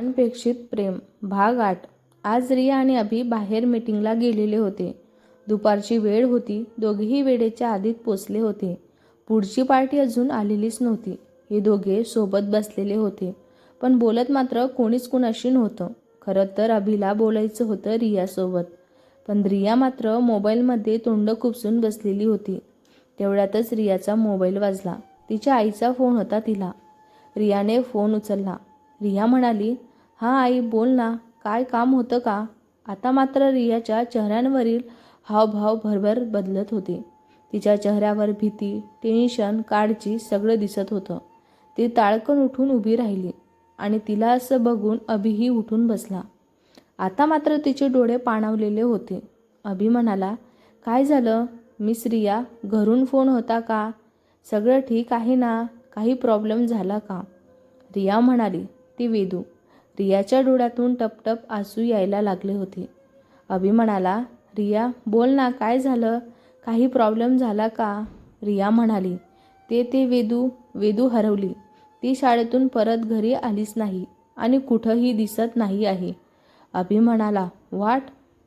अनपेक्षित प्रेम. भाग आठ. आज रिया आणि अभि बाहेर मीटिंगला गेलेले होते. दुपारची वेळ होती. दोघेही वेळेच्या आधीत पोचले होते. पुढची पार्टी अजून आलेलीच नव्हती. हे दोघे सोबत बसलेले होते. पण बोलत मात्र कोणीच कुणाशी नव्हतं. खरं तर अभिला बोलायचं होतं रियासोबत. पण रिया मात्र मोबाईलमध्ये तोंड खुपसून बसलेली होती. तेवढ्यातच रियाचा मोबाईल वाजला. तिच्या आईचा फोन होता तिला. रियाने फोन उचलला. रिया म्हणाली हां आई बोल ना काय काम होतं का? आता मात्र रियाच्या चेहऱ्यांवरील हावभाव भरभर बदलत होते. तिच्या चेहऱ्यावर भीती टेन्शन काळजी सगळं दिसत होतं. ती ताळकन उठून उभी राहिली आणि तिला असं बघून अभिही उठून बसला. आता मात्र तिचे डोळे पाणावलेले होते. अभि म्हणाला काय झालं? मिस रिया घरून फोन होता का? सगळं ठीक आहे ना? काही प्रॉब्लेम झाला का? रिया म्हणाली ती वेदू. रियाच्या डोळ्यातून टपटप आसू यायला लागले होते. अभि म्हणाला रिया बोल ना काय झालं? काही प्रॉब्लेम झाला का? रिया म्हणाली ते ते वेदू वेदू हरवली. ती शाळेतून परत घरी आलीच नाही आणि कुठंही दिसत नाही आहे. अभि म्हणाला वाट?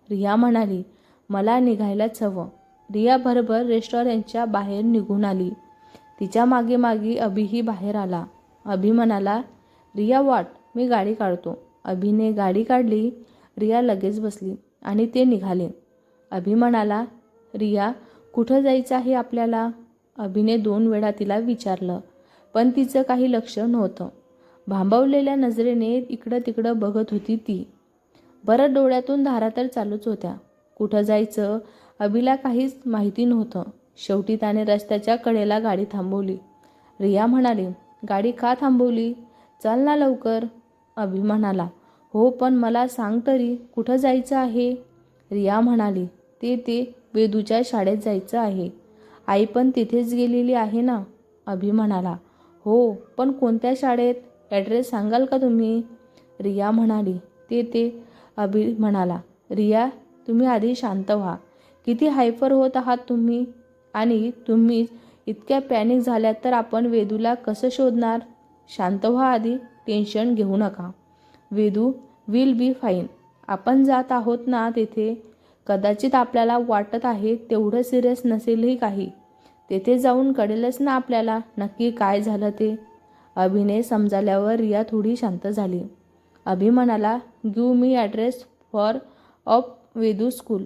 रिया म्हणाली मला निघायलाच हवं रिया भरभर रेस्टॉरंटच्या बाहेर निघून आली. तिच्यामागे मागे अभिही बाहेर आला. अभि म्हणाला रिया वाट मी गाडी काढतो. अभिने गाडी काढली रिया लगेच बसली आणि ते निघाले. अभि म्हणाला रिया कुठं जायचं आहे आपल्याला? अभिने दोन वेळा तिला विचारलं पण तिचं काही लक्ष नव्हतं. भांबवलेल्या नजरेने इकडं तिकडं बघत होती ती. बरं डोळ्यातून धारा तर चालूच होत्या. कुठं जायचं अभिला काहीच माहिती नव्हतं. शेवटी त्याने रस्त्याच्या कडेला गाडी थांबवली. रिया म्हणाली गाडी का थांबवली? चल ना लवकर. अभि म्हणाला हो पण मला सांग तरी कुठं जायचं आहे? रिया म्हणाली ते ते वेदूच्या शाळेत जायचं आहे. आई पण तिथेच गेलेली आहे ना? अभि म्हणाला हो पण कोणत्या शाळेत? ॲड्रेस सांगाल का तुम्ही? रिया म्हणाली. ते ते अभि म्हणाला रिया तुम्ही आधी शांत व्हा. किती हायपर होत आहात तुम्ही? आणि तुम्ही इतक्या पॅनिक झाल्यात तर आपण वेदूला कसं शोधणार? शांत व्हा आधी. टेन्शन घेऊ नका. वेदू विल बी फाईन आपण जात आहोत ना तेथे? कदाचित आपल्याला वाटत आहे तेवढं सिरियस नसेलही काही. तेथे जाऊन कळेलच ना आपल्याला नक्की काय झालं ते. अभिने समजाल्यावर रिया थोडी शांत झाली. अभि म्हणाला give me address for of Vedu school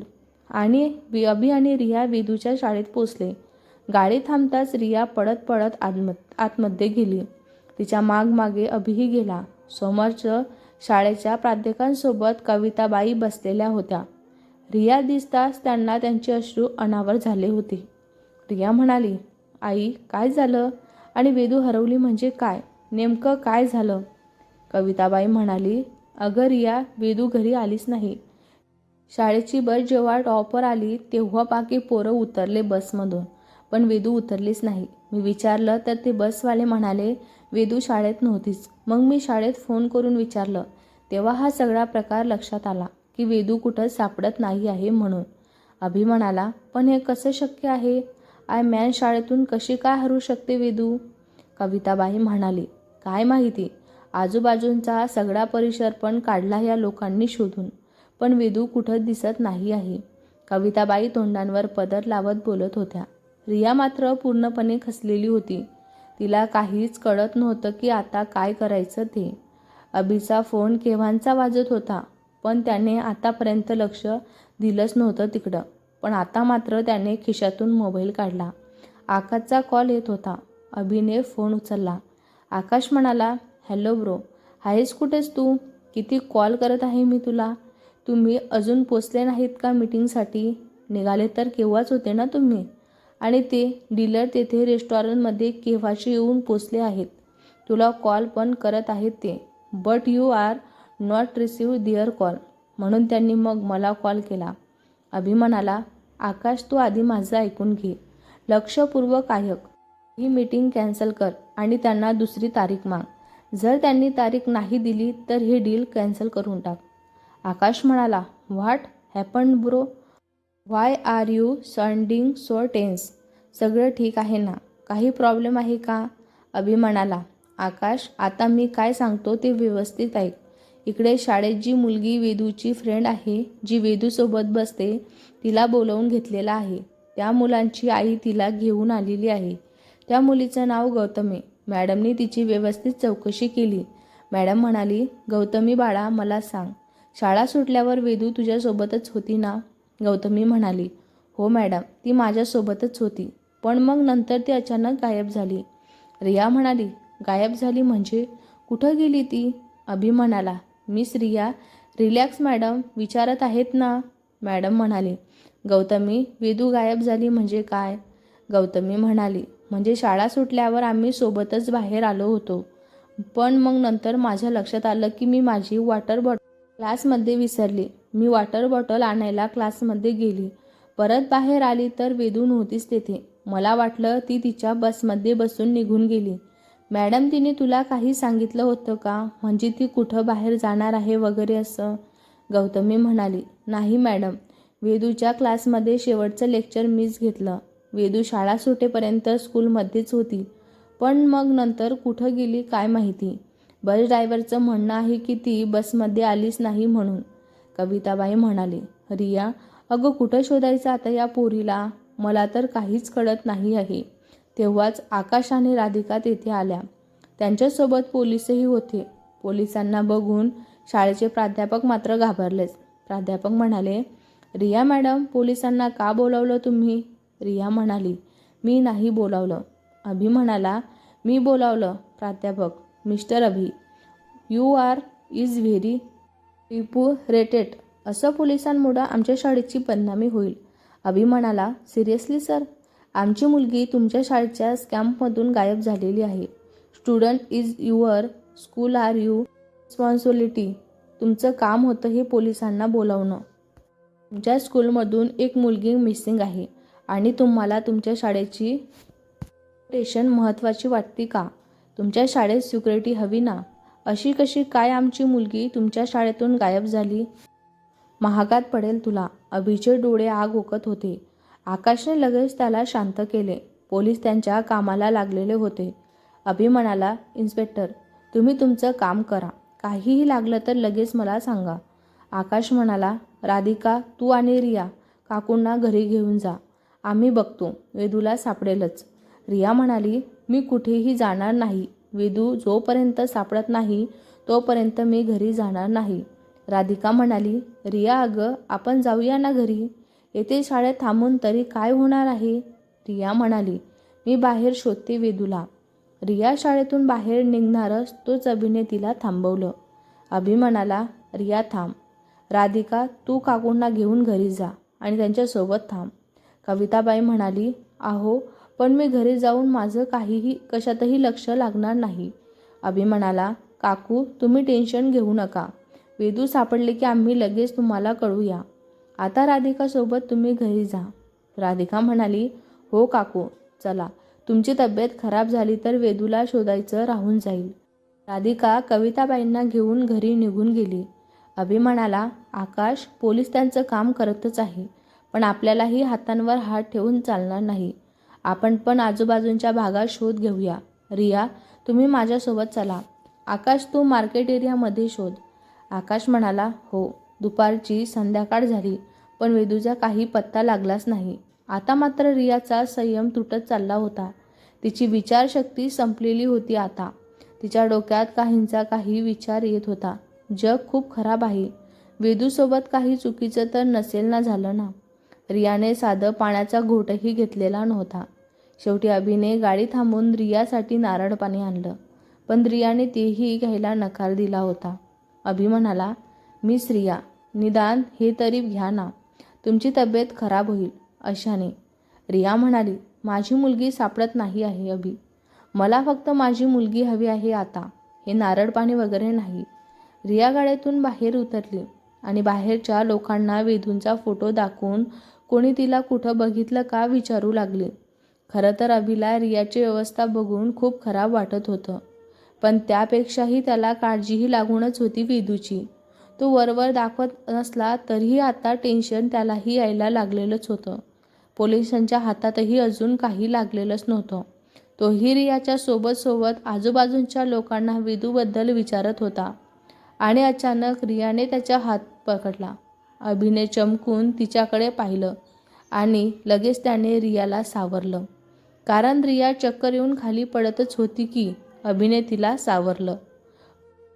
आणि वि- अभि आणि रिया वेदूच्या शाळेत पोचले. गाडी थांबताच रिया पळत पळत आतम आतमध्ये गेली. तिच्या मागमागे अभिही गेला. समोरचं शाळेच्या प्राध्यापकांसोबत कविताबाई बसलेल्या होत्या. रिया दिसताच त्यांना त्यांचे अश्रू अनावर झाले होते. रिया म्हणाली आई काय झालं? आणि वेदू हरवली म्हणजे काय? नेमकं काय झालं? कविताबाई म्हणाली अगं रिया वेदू घरी आलीच नाही. शाळेची बस जेव्हा टॉपर आली तेव्हा बाकी पोरं उतरले बसमधून. पण वेदू उतरलीच नाही. मी विचारलं तर ते बसवाले म्हणाले वेदू शाळेत नव्हतीच. मग मी शाळेत फोन करून विचारलं. तेव्हा हा सगळा प्रकार लक्षात आला की वेदू कुठं सापडत नाही आहे म्हणून. अभि म्हणाला पण हे कसं शक्य आहे? आय मॅन शाळेतून कशी काय हरू शकते वेदू? कविताबाई म्हणाली काय माहिती. आजूबाजूंचा सगळा परिसर पण काढला या लोकांनी शोधून. पण वेदू कुठं दिसत नाही आहे. कविताबाई तोंडांवर पदर लावत बोलत होत्या. रिया मात्र पूर्णपणे खसलेली होती. तिला काहीच कळत नव्हतं की आता काय करायचं ते. अभिचा फोन केव्हांचा वाजत होता पण त्याने आतापर्यंत लक्ष दिलंच नव्हतं तिकडं. पण आता मात्र त्याने खिशातून मोबाईल काढला. आकाशचा कॉल येत होता. अभिने फोन उचलला. आकाश म्हणाला हॅलो ब्रो आहेस कुठेस तू? किती कॉल करत आहे मी तुला? तुम्ही अजून पोचले नाहीत का मीटिंगसाठी? निघाले तर केव्हाच होते ना तुम्ही? आणि ते डीलर तेथे रेस्टॉरंटमध्ये केव्हाचे येऊन पोचले आहेत. तुला कॉल पण करत आहेत ते. But you are not receive their call. म्हणून त्यांनी मग मला कॉल केला. अभि म्हणाला आकाश तू आधी माझं ऐकून घे. लक्षपूर्वक ऐक. ही मीटिंग कॅन्सल कर आणि त्यांना दुसरी तारीख माग. जर त्यांनी तारीख नाही दिली तर ही डील कॅन्सल करून टाक. आकाश म्हणाला what happen bro? Why are you sounding so tense सगळं ठीक आहे ना? काही प्रॉब्लेम आहे का? अभि म्हणाला आकाश आता मी काय सांगतो ते व्यवस्थित ऐक. इकडे शाळेत जी मुलगी वेदूची फ्रेंड आहे जी वेदूसोबत बसते तिला बोलवून घेतलेला आहे. त्या मुलांची आई तिला घेऊन आलेली आहे. त्या मुलीचं नाव गौतमी. मॅडमनी तिची व्यवस्थित चौकशी केली. मॅडम म्हणाली गौतमी बाळा मला सांग. शाळा सुटल्यावर वेदू तुझ्यासोबतच होती ना? गौतमी म्हणाली हो मॅडम ती माझ्यासोबतच होती पण मग नंतर ती अचानक गायब झाली. रिया म्हणाली गायब झाली म्हणजे? कुठं गेली ती? अभि म्हणाला मिस रिया रिलॅक्स मॅडम विचारत आहेत ना? मॅडम म्हणाली गौतमी वेदू गायब झाली म्हणजे काय? गौतमी म्हणाली म्हणजे शाळा सुटल्यावर आम्ही सोबतच बाहेर आलो होतो पण मग नंतर माझ्या लक्षात आलं की मी माझी वॉटर बॉटल क्लासमध्ये विसरली. मी वॉटर बॉटल आणायला क्लासमध्ये गेली. परत बाहेर आली तर वेदू नव्हतीच तेथे. मला वाटलं ती तिच्या बसमध्ये बसून निघून गेली. मॅडम तिने तुला काही सांगितलं होतं का? म्हणजे ती कुठं बाहेर जाणार आहे वगैरे असं? गौतमी म्हणाली. नाही मॅडम. वेदूच्या क्लासमध्ये शेवटचं लेक्चर मीच घेतलं. वेदू शाळा सुटेपर्यंत स्कूलमध्येच होती. पण मग नंतर कुठं गेली काय माहिती? बस ड्रायव्हरचं म्हणणं आहे की ती बसमध्ये आलीच नाही म्हणून. कविताबाई म्हणाली रिया अगं कुठं शोधायचं आता या पोरीला? मला तर काहीच कळत नाही आहे. तेव्हाच आकाश आणि राधिका तेथे आल्या. त्यांच्यासोबत पोलीसही होते. पोलिसांना बघून शाळेचे प्राध्यापक मात्र घाबरलेच. प्राध्यापक म्हणाले रिया मॅडम पोलिसांना का बोलावलं तुम्ही? रिया म्हणाली मी नाही बोलावलं. अभि म्हणाला मी बोलावलं प्राध्यापक mister Abhi. You are is very reputed असं पोलिसांमुळं आमच्या शाळेची बदनामी होईल. अभि म्हणाला सिरियसली सर? आमची मुलगी तुमच्या शाळेच्या स्कॅम्पमधून गायब झालेली आहे. Student is your school are you responsibility. तुमचं काम होतं हे पोलिसांना बोलावणं. तुमच्या स्कूलमधून एक मुलगी मिसिंग आहे आणि तुम्हाला तुमच्या शाळेची टेशन महत्त्वाची वाटते का? तुमच्या शाळेत सिक्युरिटी हवी ना? अशी कशी काय आमची मुलगी तुमच्या शाळेतून गायब झाली? महागात पडेल तुला. अभिचे डोळे आग ओकत होते. आकाशने लगेच त्याला शांत केले. पोलीस त्यांच्या कामाला लागलेले होते. अभि म्हणाला इन्स्पेक्टर तुम्ही तुमचं काम करा. काहीही लागलं तर लगेच मला सांगा. आकाश म्हणाला राधिका तू आणि रिया काकूंना घरी घेऊन जा. आम्ही बघतो. वेदूला सापडेलच. रिया म्हणाली मी कुठेही जाणार नाही. वेदू जोपर्यंत सापडत नाही तोपर्यंत मी घरी जाणार नाही. राधिका म्हणाली रिया अगं आपण जाऊया ना घरी? येथे शाळेत थांबून तरी काय होणार आहे? रिया म्हणाली मी बाहेर शोधते वेदूला. रिया शाळेतून बाहेर निघणारच तोच अभिने तिला थांबवलं. अभि म्हणाला रिया थांब. राधिका तू काकूंना घेऊन घरी जा आणि त्यांच्यासोबत थांब. कविताबाई म्हणाली आहो पण मी घरी जाऊन माझं काहीही कशातही लक्ष लागणार नाही. अभि म्हणाला काकू तुम्ही टेन्शन घेऊ नका. वेदू सापडले की आम्ही लगेच तुम्हाला कळूया. आता राधिकासोबत तुम्ही घरी जा. राधिका म्हणाली हो काकू चला. तुमची तब्येत खराब झाली तर वेदूला शोधायचं राहून जाईल. राधिका कविताबाईंना घेऊन घरी निघून गेली. अभि म्हणाला आकाश पोलीस त्यांचं काम करतच आहे पण आपल्यालाही हातांवर हात ठेवून चालणार नाही. आपण पण आजूबाजूंच्या भागात शोध घेऊया. रिया तुम्ही माझ्यासोबत चला. आकाश तू मार्केट एरियामध्ये शोध. आकाश म्हणाला हो दुपारची संध्याकाळ झाली पण वेदूचा काही पत्ता लागलाच नाही. आता मात्र रियाचा संयम तुटत चालला होता. तिची विचारशक्ती संपलेली होती आता. तिच्या डोक्यात काहींचा काही विचार येत होता. जग खूप खराब आहे. वेदूसोबत काही चुकीचं तर नसेल ना झालं ना? रियाने साधं पाण्याचा घोटही घेतलेला नव्हता. शेवटी अभिने गाडी थांबवून रियासाठी नारळ पाणी आणलं. पण रियाने तेही घ्यायला नकार दिला होता. अभि म्हणाला मी रिया निदान हे तरी घ्या ना. तुमची तब्येत खराब होईल. अशाने रिया म्हणाली माझी मुलगी सापडत नाही आहे अभि. मला फक्त माझी मुलगी हवी आहे आता. हे नारळ पाणी वगैरे नाही. रिया गाड्यातून बाहेर उतरली आणि बाहेरच्या लोकांना वेधूंचा फोटो दाखवून कोणी तिला कुठं बघितलं का विचारू लागले. खरं तर अभिला रियाची व्यवस्था बघून खूप खराब वाटत होतं. पण त्यापेक्षाही त्याला काळजीही लागूनच होती वेदूची. तो वरवर दाखवत नसला तरीही आता टेन्शन त्यालाही यायला लागलेलंच होतं. पोलिसांच्या हातातही अजून काही लागलेलंच नव्हतं. तोही रियाच्या सोबत सोबत आजूबाजूंच्या लोकांना वेदूबद्दल विचारत होता आणि अचानक रियाने त्याचा हात पकडला. अभिने चमकून तिच्याकडे पाहिलं आणि लगेच त्याने रियाला सावरलं. कारण रिया चक्कर येऊन खाली पडतच होती की अभिने तिला सावरलं.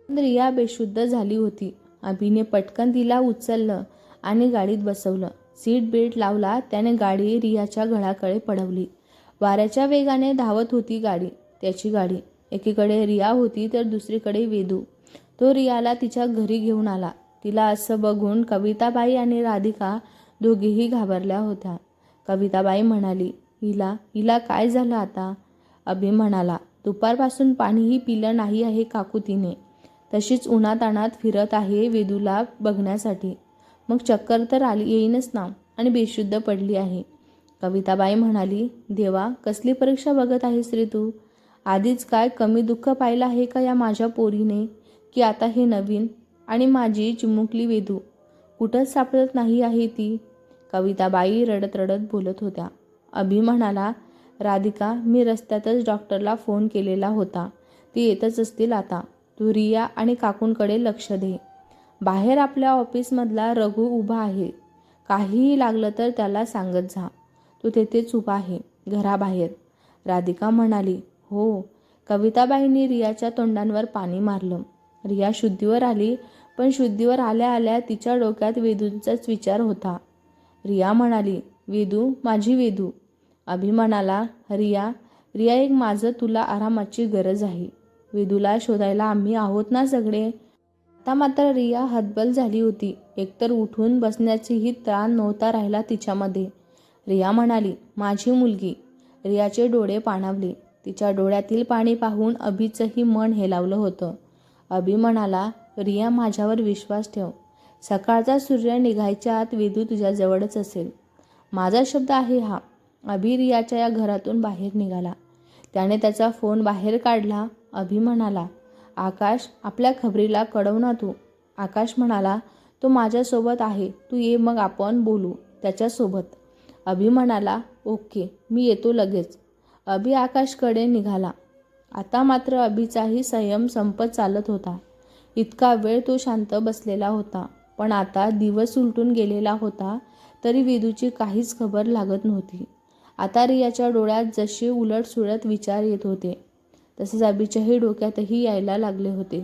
रिया बेशुद्ध झाली होती. अभिने पटकन तिला उचललं आणि गाडीत बसवलं. सीट बेल्ट लावला त्याने गाडी रियाच्या घराकडे पडवली. वाऱ्याच्या वेगाने धावत होती गाडी त्याची गाडी. एकीकडे रिया होती तर दुसरीकडे वेदू. तो रियाला तिच्या घरी घेऊन आला. तिला असं बघून कविताबाई आणि राधिका दोघीही घाबरल्या होत्या. कविताबाई म्हणाली हिला हिला काय झालं आता? अभि म्हणाला दुपारपासून पाणीही पिलं नाही आहे काकुतीने तशीच उन्हाताणात फिरत आहे वेदूला बघण्यासाठी. मग चक्कर तर आली येईनच ना आणि बेशुद्ध पडली आहे. कविताबाई म्हणाली देवा कसली परीक्षा बघत आहेस रे तू? आधीच काय कमी दुःख पाहिलं आहे का या माझ्या पोरीने? की आता हे नवीन आणि माझी चिमुकली वेदू? कुठंच सापडत नाही आहे ती. कविताबाई रडत रडत बोलत होत्या. अभि म्हणाला राधिका मी रस्त्यातच डॉक्टरला फोन केलेला होता. ती येतच असतील आता. तू रिया आणि काकूंकडे लक्ष दे. बाहेर आपल्या ऑफिसमधला रघु उभा आहे. काहीही लागलं तर त्याला सांगत जा. तू तेथेच उभा आहे घराबाहेर. राधिका म्हणाली हो. कविताबाईंनी रियाच्या तोंडांवर पाणी मारलं. रिया शुद्धीवर आली पण शुद्धीवर आल्या आल्या तिच्या डोक्यात वेदूंचाच विचार होता. रिया म्हणाली वेदू माझी वेदू अभि म्हणाला रिया रिया एक माझं तुला आरामाची गरज आहे. वेदूला शोधायला आम्ही आहोत ना सगळे? आता मात्र रिया हतबल झाली होती. एकतर उठून बसण्याचीही त्राण नव्हता राहिला तिच्यामध्ये. रिया म्हणाली माझी मुलगी. रियाचे डोळे पाणावले. तिच्या डोळ्यातील पाणी पाहून अभिचंही मन हेलावलं होतं. अभि म्हणाला रिया माझ्यावर विश्वास ठेव. सकाळचा सूर्य निघायच्या आत वेदू तुझ्याजवळच असेल. माझा शब्द आहे हा. अभि रियाच्या या घरातून बाहेर निघाला. त्याने त्याचा फोन बाहेर काढला अभि म्हणाला आकाश आपल्या खबरीला कळव ना तू. आकाश म्हणाला तो माझ्यासोबत आहे तू ये मग आपण बोलू त्याच्यासोबत. अभि म्हणाला ओके मी येतो लगेच. अभि आकाशकडे निघाला. आता मात्र अभिचाही संयम संपत चालत होता. इतका वेळ तो शांत बसलेला होता पण आता दिवस उलटून गेलेला होता तरी वेदूची काहीच खबर लागत नव्हती. आता रियाच्या डोळ्यात जसे उलटसुलट विचार येत होते तसेच अभिच्याही डोक्यातही यायला लागले होते.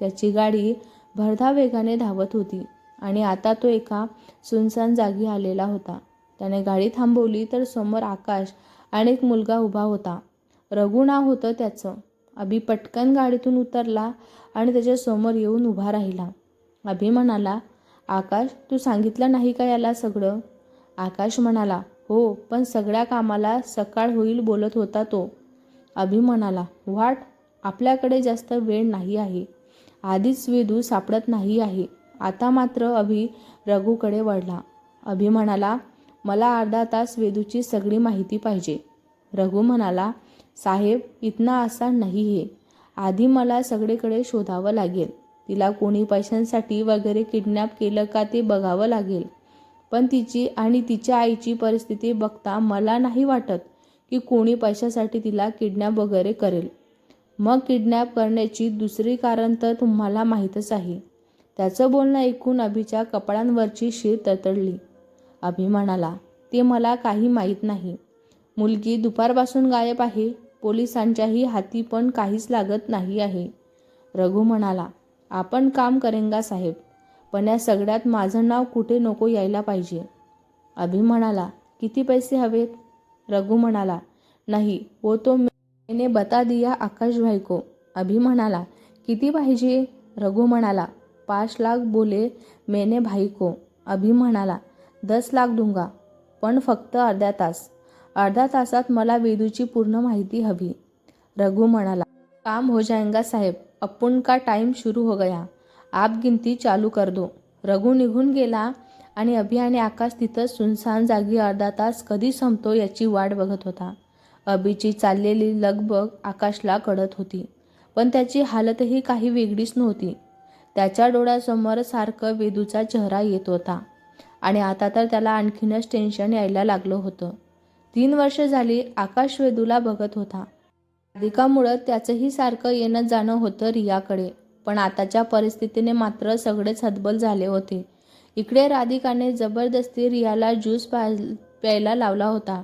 त्याची गाडी भरधा वेगाने धावत होती आणि आता तो एका सुनसान जागी आलेला होता. त्याने गाडी थांबवली तर समोर आकाश आणि एक मुलगा उभा होता. रघु नाव होतं त्याचं. अभि पटकन गाडीतून उतरला आणि त्याच्यासमोर येऊन उभा राहिला. अभि म्हणाला आकाश तू सांगितलं नाही का याला सगळं? आकाश म्हणाला हो पण सगळ्या कामाला सकाळ होईल बोलत होता तो. अभि म्हणाला वाट आपल्याकडे जास्त वेळ नाही आहे. आधीच वेदू सापडत नाही आहे. आता मात्र अभि रघूकडे वळला. अभि म्हणाला मला अर्धा तास वेदूची सगळी माहिती पाहिजे. रघु म्हणाला साहेब इतना आसान नाही हे. आधी मला सगळीकडे शोधावं लागेल. तिला कोणी पैशांसाठी वगैरे किडनॅप केलं का ते बघावं लागेल. पण तिची आणि तिच्या आईची परिस्थिती बघता मला नाही वाटत की कोणी पैशासाठी तिला किडनॅप वगैरे करेल. मग किडनॅप करण्याची दुसरी कारण तर तुम्हाला माहीतच आहे. त्याचं बोलणं ऐकून अभिच्या कपड्यांवरची शीर तडतडली. अभि म्हणाला ते मला काही माहीत नाही. मुलगी दुपारपासून गायब आहे. पोलिसांच्याही हाती पण काहीच लागत नाही आहे. रघु म्हणाला आपण काम करेंगा साहेब. पण या सगळ्यात माझं नाव कुठे नको यायला पाहिजे? अभि म्हणाला किती पैसे हवेत? रघु म्हणाला नाही वो तो मैंने बता दिया आकाश भाई को अभि म्हणाला किती पाहिजे? रघु म्हणाला पाच लाख बोले मैंने भाई को अभि म्हणाला दस लाख दूंगा पण फक्त अर्ध्या तास. अर्ध्या तासात मला वेदूची पूर्ण माहिती हवी. रघु म्हणाला काम हो जाएगा साहेब अपुन का टाइम शुरू हो गया? आप गिनती चालू कर दो. रघु निघून गेला आणि अभि आणि आकाश तिथं सुनसान जागी अर्धा तास कधी संपतो याची वाट बघत होता. अभिची चाललेली लगबग आकाशला कळत होती पण त्याची हालतही काही वेगळीच नव्हती. त्याच्या डोळ्यासमोर सारखं वेदूचा चेहरा येत होता आणि आता तर त्याला आणखीनच टेन्शन यायला लागलं होतं. तीन वर्ष झाली आकाश वेदूला बघत होता. राधिकामुळं त्याचंही सारखं येणं जाणं होतं रियाकडे. पण आताच्या परिस्थितीने मात्र सगळेच हतबल झाले होते. इकडे राधिकाने जबरदस्ती रियाला ज्यूस प्या- प्यायला लावला होता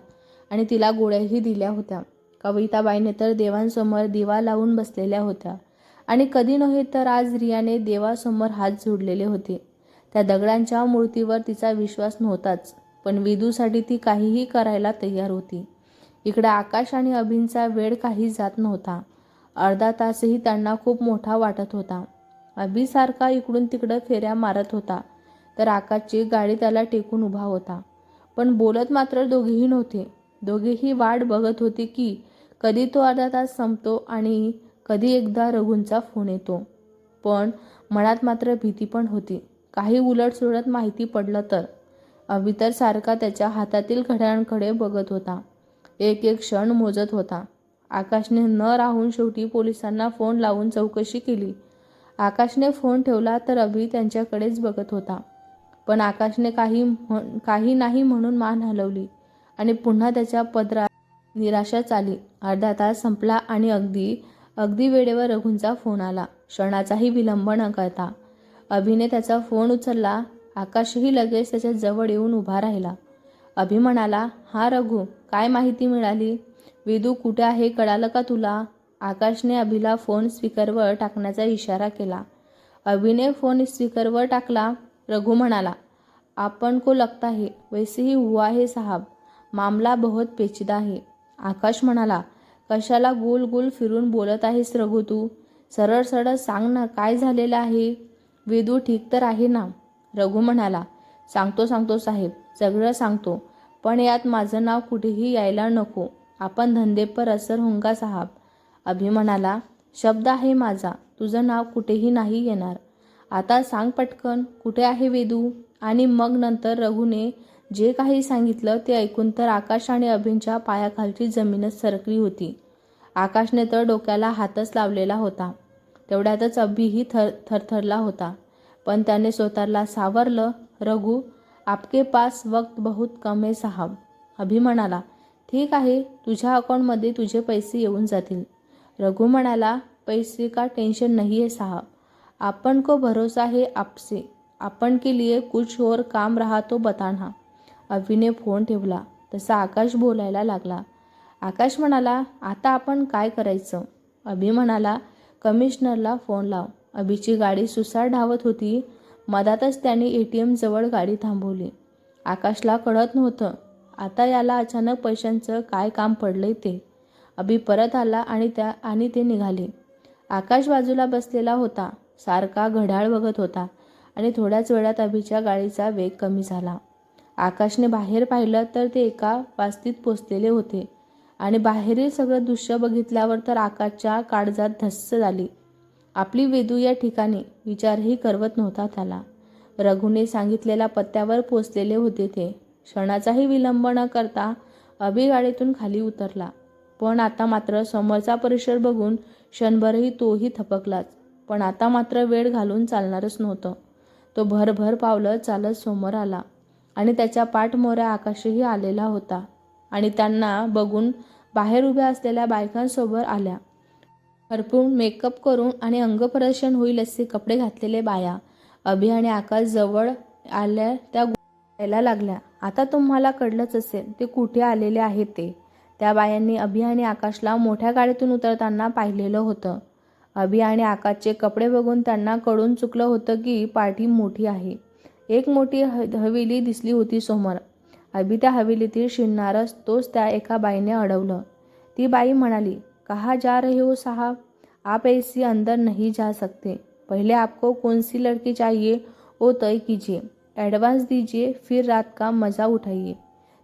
आणि तिला गोळ्याही दिल्या होत्या. कविताबाईने तर देवांसमोर दिवा लावून बसलेल्या होत्या. आणि कधी नव्हे तर आज रियाने देवासमोर हात जोडलेले होते. त्या दगडांच्या मूर्तीवर तिचा विश्वास नव्हताच पण विदूसाठी ती काहीही करायला तयार होती. इकडे आकाश आणि अभिनचा वेळ काही जात नव्हता. अर्धा तासही त्यांना खूप मोठा वाटत होता. अभिसारखा इकडून तिकडं फेऱ्या मारत होता. तर आकाशची गाडी त्याला टेकून उभा होता. पण बोलत मात्र दोघेही नव्हते. दोघेही वाट बघत होते की कधी तो अर्धा तास संपतो आणि कधी एकदा रघुंचा फोन येतो. पण मनात मात्र भीती पण होती. काही उलटसुलट माहिती पडलं तर. अभितर सारखा त्याच्या हातातील घड्याळांकडे बघत होता. एक एक क्षण मोजत होता. आकाशने न राहून शेवटी पोलिसांना फोन लावून चौकशी केली. आकाशने फोन ठेवला तर अभि त्यांच्याकडेच बघत होता. पण आकाशने काही म्हण- काही नाही म्हणून मान हलवली आणि पुन्हा त्याच्या पदरात निराशाच आली अर्धा तास संपला आणि अगदी अगदी वेळेवर रघुंचा फोन आला. क्षणाचाही विलंब न करता अभिने त्याचा फोन उचलला. आकाशही लगेच त्याच्याजवळ येऊन उभा राहिला. अभि म्हणाला हा रघु काय माहिती मिळाली? वेदू कुठे आहे? कळालं का तुला? आकाशने अभिला फोन स्पीकरवर टाकण्याचा इशारा केला. अभिने फोन स्पीकरवर टाकला. रघु म्हणाला आपण को लगता है? वैसे ही हुआ है साहब. मामला बहुत पेचीदा आहे आकाश म्हणाला कशाला गोल गोल फिरून बोलत आहेस रघु तू? सरळ सरळ सांग ना काय झालेलं आहे? वेदू ठीक तर आहे ना? रघु म्हणाला सांगतो सांगतो साहेब. सगळं सांगतो. पण यात माझं नाव कुठेही यायला नको. आपण धंदे पर असर हुंगा साहब. अभि म्हणाला शब्द आहे माझा तुझं नाव कुठेही नाही येणार. आता सांग पटकन कुठे आहे वेदू? आणि मग नंतर रघुने जे काही सांगितलं ते ऐकून तर आकाश आणि अभिनच्या पायाखालची जमीनच सरकली होती. आकाशने तर डोक्याला हातच लावलेला होता. तेवढ्यातच अभिही थर थरथरला होता. पण त्याने स्वतःला सावरलं रघु आपके पास वक्त बहुत कम है साहब. अभि म्हणाला ठीक आहे तुझ्या अकाउंटमध्ये तुझे पैसे येऊन जातील. रघु म्हणाला पैसे का टेंशन नाही है साहब आपण को भरोसा है आपसे. आपण के लिए कुछ और काम रहा तो बताना. अभिने फोन ठेवला. तसा आकाश बोलायला लागला. आकाश म्हणाला आता आपण काय करायचं? अभि म्हणाला कमिशनरला फोन लाव. अभिची गाडी सुसार धावत होती. मधातच त्याने ए टी एमजवळ गाडी थांबवली. आकाशला कळत नव्हतं. आता याला अचानक पैशांचं काय काम पडलंय ते. अभि परत आला आणि त्या आणि ते निघाले. आकाश बाजूला बसलेला होता. सारखा घड्याळ बघत होता. आणि थोड्याच वेळात अभिच्या गाडीचा वेग कमी झाला. आकाशने बाहेर पाहिलं तर ते एका वास्तीत पोचलेले होते. आणि बाहेरील सगळं दृश्य बघितल्यावर तर आकाशच्या काळजात धस्स झाली. आपली वेदू या ठिकाणी विचारही करवत नव्हता त्याला. रघुने सांगितलेल्या पत्त्यावर पोचलेले होते ते. क्षणाचाही विलंब न करता अभि गाडीतून खाली उतरला. पण आता मात्र समोरचा परिसर बघून क्षणभरही तोही थपकलाच. पण आता मात्र वेळ घालून चालणारच नव्हतं. तो भरभर पावलं चालत समोर आला आणि त्याच्या पाठमोऱ्या आकाशही आलेला होता आणि त्यांना बघून बाहेर उभ्या असलेल्या बायकांसोबत आल्या. भरपूर मेकअप करून आणि अंगप्रदर्शन होईल असे कपडे घातलेले बाया अभि आणि आकाश जवळ आल्या त्या यायला लागल्या. आता तुम्हाला कळलंच असेल ते कुठे आलेले आहेत ते. त्या बायांनी अभि आणि आकाशला मोठ्या गाडीतून उतरताना पाहिलेलं होतं. अभि आणि आकाशचे कपडे बघून त्यांना कळून चुकलं होतं की पाठी मोठी आहे. एक मोठी ह हवेली दिसली होती समोर. अभि त्या हवेलीतील शिरणारच तोच त्या एका बाईने अडवलं. ती बाई म्हणाली कहा जा रहे हो साहब? आप ऐसी अंदर नहीं जा सकते. पहले आपको कौन सी लड़की चाहिए? वो तय कीजिए. ॲडव्हान्स दीजिए फिर रात का मजा उठाइए.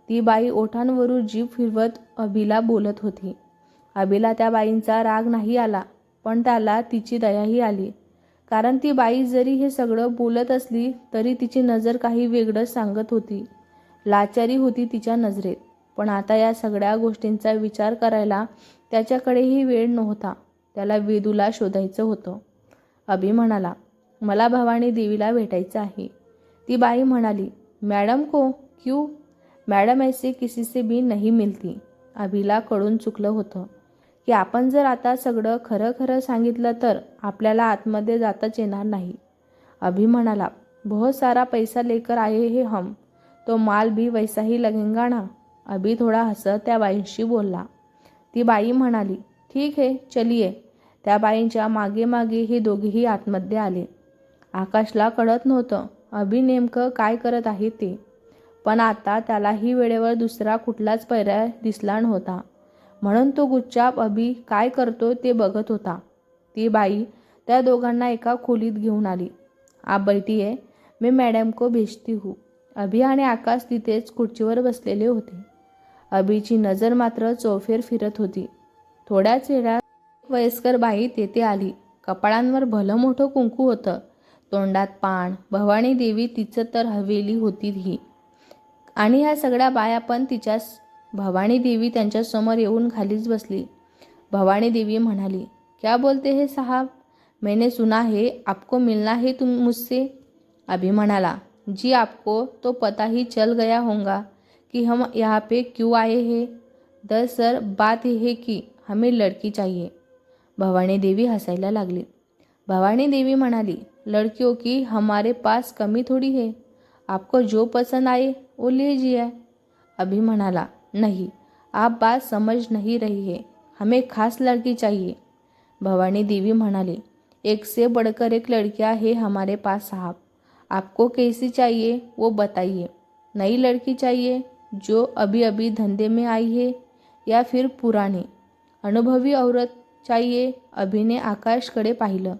ती बाई ओठांवरून जीव फिरवत अभिला बोलत होती. अभिला त्या बाईंचा राग नाही आला पण त्याला तिची दयाही आली. कारण ती बाई जरी हे सगळं बोलत असली तरी तिची नजर काही वेगळंच सांगत होती. लाचारी होती तिच्या नजरेत. पण आता या सगळ्या गोष्टींचा विचार करायला त्याच्याकडेही वेळ नव्हता. त्याला वेदूला शोधायचं होतं. अभि म्हणाला मला भवानी देवीला भेटायचं आहे. ती बाई म्हणाली मॅडम को क्यू? मॅडम ऐसे किसी से भी नहीं मिलती. अभिला कळून चुकलं होतं. की आपण जर आता सगळं खरं खरं सांगितलं तर आपल्याला आतमध्ये जाताच येणार नाही. अभि म्हणाला बहुत सारा पैसा लेकर आए हे हम. तो माल भी वैसा ही लगेंगा ना? अभि थोडा हसत त्या बाईंशी बोलला. ती बाई म्हणाली ठीक आहे चलिये त्या बाईंच्या मागे मागे हे दोघेही आतमध्ये आले. आकाशला कळत नव्हतं अभि नेमकं काय करत आहे ते. पण आता त्यालाही वेळेवर दुसरा कुठलाच पर्याय दिसला नव्हता. म्हणून तो गुच्चाप अभि काय करतो ते बघत होता. ती बाई त्या दोघांना एका खोलीत घेऊन आली. आप आहे मी मॅडम को भेजती हूँ. अभि आणि आकाश तिथेच खुर्चीवर बसलेले होते. अभिची नजर मात्र चौफेर फिरत होती. थोड्याच वेळात वयस्कर बाई तेथे आली. कपाळांवर भलं मोठं कुंकू होतं. तोंडात पान. भवानी देवी तिचं तर हवेली होती ही. आणि ह्या सगळ्या बाया पण तिच्या भवानी देवी त्यांच्यासमोर येऊन खालीच बसली. भवानी देवी म्हणाली क्या बोलते हे साहब? मैंने सुना है आपको मिलना है तुम मुझसे? अभी म्हणाला जी आपको तो पता ही चल गया होगा कि हम यहाँ पे क्यों आए हैं। दरअसल बात ये है कि हमें लड़की चाहिए. भवानी देवी हसायला लागली. भवानी देवी म्हणाली लड़कियों की हमारे पास कमी थोड़ी है। आपको जो पसंद आए वो लीजिए अभी म्हणाला नहीं आप बात समझ नहीं रही है। हमें खास लड़की चाहिए। भवानी देवी म्हणाली एक से बढ़कर एक लड़कियां है हमारे पास साहब। आपको कैसी चाहिए वो बताइए। नई लड़की चाहिए जो अभी अभी धंधे में आई है या फिर पुरानी। अनुभवी औरत चाहिए अभिने आकाशकडे पाहिलं।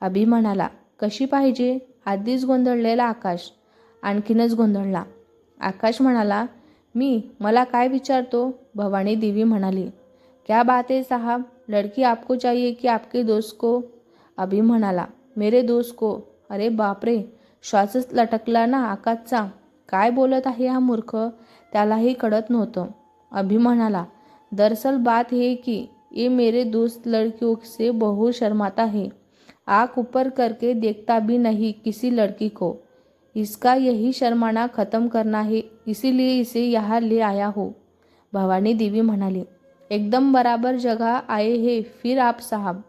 अभि म्हणाला कशी पाहिजे? आधीच गोंधळलेला आकाश. आणखीनच गोंधळला. आकाश म्हणाला मी मला काय विचारतो? भवानी देवी म्हणाली क्या बात है साहब? लड़की आपको चाहिए कि आपके दोस्त को? अभि म्हणाला मेरे दोस्त को. अरे बापरे! श्वासच लटकला ना आकाशचा. काय बोलत आहे हा मूर्ख? त्यालाही कळत नव्हतं. अभि म्हणाला दरअसल बात है कि ये मेरे दोस्त लड़कियों से बहु शर्माता है. आँख ऊपर करके देखता भी नहीं किसी लड़की को। इसका यही शर्माना खत्म करना है इसीलिए इसे यहाँ ले आया हो। भवानी देवी म्हणाली एकदम बराबर जगह आए हैं फिर आप साहब।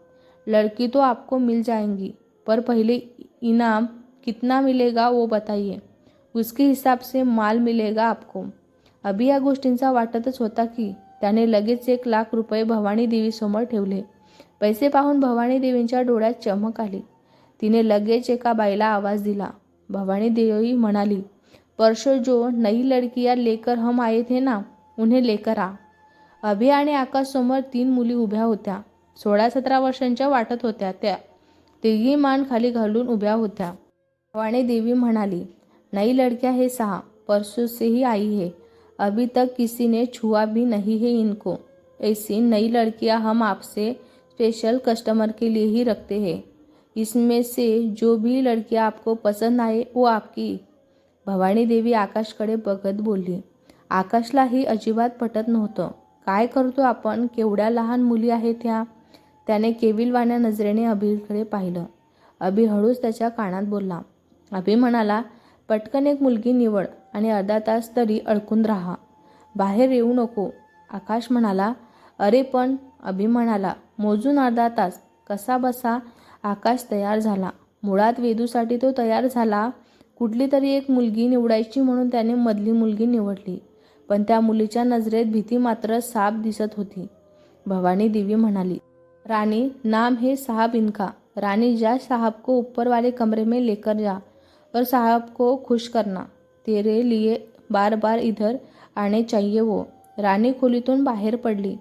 लड़की तो आपको मिल जाएंगी पर पहले इनाम कितना मिलेगा वो बताइए। उसके हिसाब से माल मिलेगा आपको। अभी या गोष्टींचा वाटतच होता की त्याने लगेच एक लाख रुपये भवानी देवीसमोर ठेवले। पैसे पाहून भवानी देवींच्या डोळ्यात चमक आली. तिने लगेच एका बाईला आवाज दिला. भवानी देवी म्हणाली परशो जो नई लडकीया लेकर हम आए थे ना उन्हें लेकर आ. अभि आणि आकाशसमोर तीन मुली उभ्या होत्या. सोळा सतरा वर्षांच्या वाटत होत्या त्या. तिघी मान खाली घालून उभ्या होत्या. भवानी देवी म्हणाली नई लडक्या हे सहा परसों से ही आई है. अभी तक किसी ने छुआ भी नहीं है इनको. ऐसी नई लड़कियां हम आपसे स्पेशल कस्टमर के लिए ही रखते हैं। इसमें से जो भी लडकी आपको पसंद आए वो आपकी। भवानी देवी आकाशकडे बघत बोलली आकाशलाही अजिबात पटत नव्हतं. काय करतो आपण? केवढ्या लहान मुली आहेत ह्या? त्याने केविलवाण्या नजरेने अभिकडे पाहिलं. अभि हळूच त्याच्या कानात बोलला अभि म्हणाला पटकन एक मुलगी निवड आणि अर्धा तास तरी अडकून राहा. बाहेर येऊ नको. आकाश म्हणाला अरे पण अभि म्हणाला मोजून अर्धा तास कसा बसा आकाश तयार झाला. मुळात वेदूसाठी तो तयार झाला. कुठली तरी एक मुलगी निवडायची म्हणून त्याने मधली मुलगी निवडली. पण त्या मुलीच्या नजरेत भीती मात्र साप दिसत होती. भवानी देवी म्हणाली रानी नाम हे साहब इनका. रानी जा साहब को ऊपर वाले कमरे में लेकर जा. और साहब को खुश करना. तेरे लिए बार बार इधर आने चाहिए वो. राणी खोलीतून बाहेर पडली.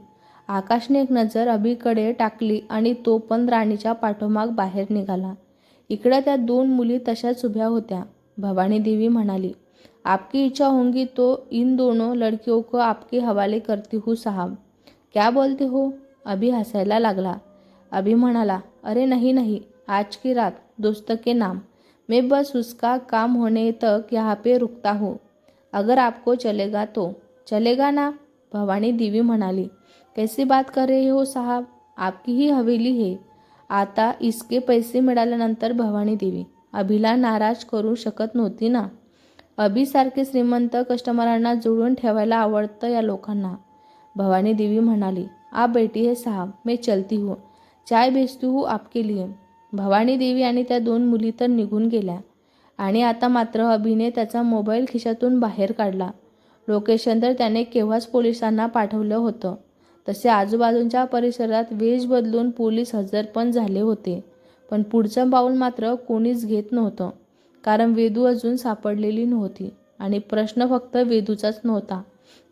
आकाशने एक नजर अभिकडे टाकली आणि तो पण राणीच्या पाठोमाग बाहेर निघाला. इकडे त्या दोन मुली तशाच उभ्या होत्या. भवानी देवी म्हणाली आपकी इच्छा होंगी तो इन दोनों लड़कियों को आपके हवाले करती हूँ साहब. क्या बोलते हो? अभी हसायला लागला. अभी म्हणाला अरे नहीं नहीं आज की रात दोस्त के नाम। मैं बस उसका काम होने तक यहाँ पे रुकता हूँ। अगर आपको चलेगा तो। चलेगा ना? भवानी देवी म्हणाली कैसी बात कर रहे हो साहब? आपकी ही हवेली है। आता इसके पैसे मिळाल्यानंतर भवानी देवी अभिला नाराज करू शकत नव्हती ना? अभिसारखे श्रीमंत कस्टमरांना जुळून ठेवायला आवडतं या लोकांना. भवानी देवी म्हणाली आप हे साहब मैं चलती हूँ. चाय बेचती हूँ आपके लिए. भवानी देवी आणि त्या दोन मुली तर निघून गेल्या. आणि आता मात्र अभिने त्याचा मोबाईल खिशातून बाहेर काढला. लोकेशन तर त्याने केव्हाच पोलिसांना पाठवलं होतं. तसे आजूबाजूच्या परिसरात वेश बदलून पोलीस हजर पण झाले होते. पण पुढचं पाऊल मात्र कोणीच घेत नव्हतं. कारण वेदू अजून सापडलेली नव्हती आणि प्रश्न फक्त वेदूचाच नव्हता.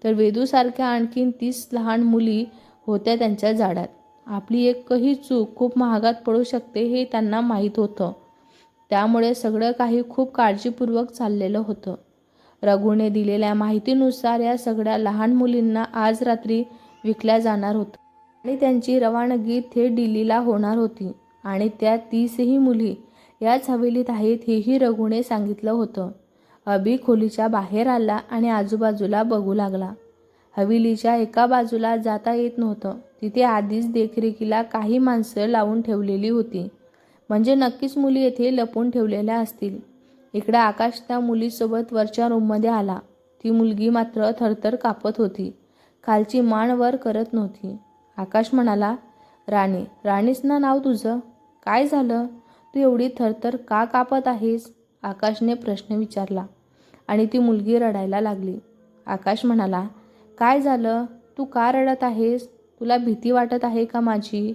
तर वेदूसारख्या आणखीन तीस लहान मुली होत्या त्यांच्या जाड्यात आपली एकही चूक खूप महागात पडू शकते हे त्यांना माहीत होतं. त्यामुळे सगळं काही खूप काळजीपूर्वक चाललेलं होतं. रघुने दिलेल्या माहितीनुसार या सगळ्या लहान मुलींना आज रात्री विकल्या जाणार होत्या आणि त्यांची रवानगी थेट दिल्लीला होणार होती. आणि त्या तीसही मुली याच हवेलीत आहेत हेही रघुने सांगितलं होतं. अभि खोलीच्या बाहेर आला आणि आजूबाजूला बघू लागला. हवेलीच्या एका बाजूला जाता येत नव्हतं. तिथे आधीच देखरेखीला काही माणसं लावून ठेवलेली होती. म्हणजे नक्कीच मुली येथे लपून ठेवलेल्या असतील. इकडं आकाश त्या मुलीसोबत वरच्या रूममध्ये आला. ती मुलगी मात्र थरथर कापत होती. खालची मान वर करत नव्हती. आकाश म्हणाला राणी राणीच ना नाव तुझं. काय झालं? तू एवढी थरथर का कापत आहेस? आकाशने प्रश्न विचारला आणि ती मुलगी रडायला लागली. आकाश म्हणाला काय झालं? तू का रडत आहेस? तुला भीती वाटत आहे का माझी?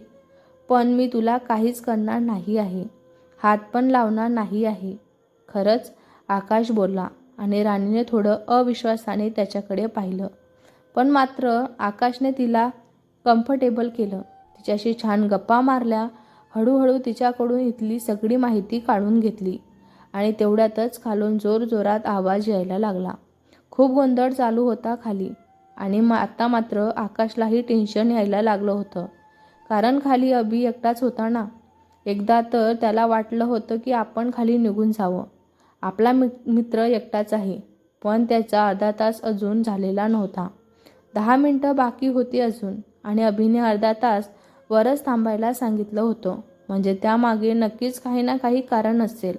पण मी तुला काहीच करणार नाही आहे. हात पण लावणार नाही आहे. खरंच आकाश बोलला आणि राणीने थोडं अविश्वासाने त्याच्याकडे पाहिलं. पण मात्र आकाशने तिला कम्फर्टेबल केलं. तिच्याशी छान गप्पा मारल्या हळूहळू तिच्याकडून इथली सगळी माहिती काढून घेतली आणि तेवढ्यातच खालून जोरजोरात आवाज यायला लागला. खूप गोंधळ चालू होता खाली आणि मा आता मात्र आकाशलाही टेन्शन यायला लागलं होतं. कारण खाली अभि एकटाच होता ना. एकदा तर त्याला वाटलं होतं की आपण खाली निघून जावं. आपला मि मित्र एकटाच आहे पण त्याचा अर्धा तास अजून झालेला नव्हता. दहा मिनटं बाकी होती अजून आणि अभिने अर्धा तास वरच थांबायला सांगितलं होतं. म्हणजे त्यामागे नक्कीच काही ना काही कारण असेल.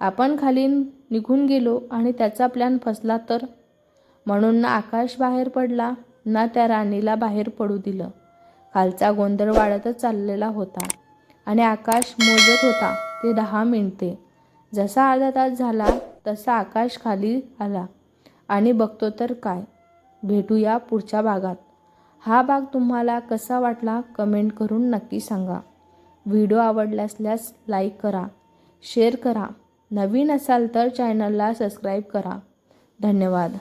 आपण खाली निघून गेलो आणि त्याचा प्लॅन फसला तर? म्हणून ना आकाश बाहेर पडला ना त्या राणीला बाहेर पडू दिलं. खालचा गोंधळ वाढतच चाललेला होता आणि आकाश मोजत होता ते दहा मिनिटे. जसा अर्धा तास झाला तसा आकाश खाली आला. आणि बघतो तर काय? भेटूया पुढच्या भागात. हा भाग तुम्हाला कसा वाटला कमेंट करून नक्की सांगा. व्हिडिओ आवडला असल्यास लाईक करा शेअर करा. नवीन असाल तर चॅनलला सबस्क्राईब करा. धन्यवाद.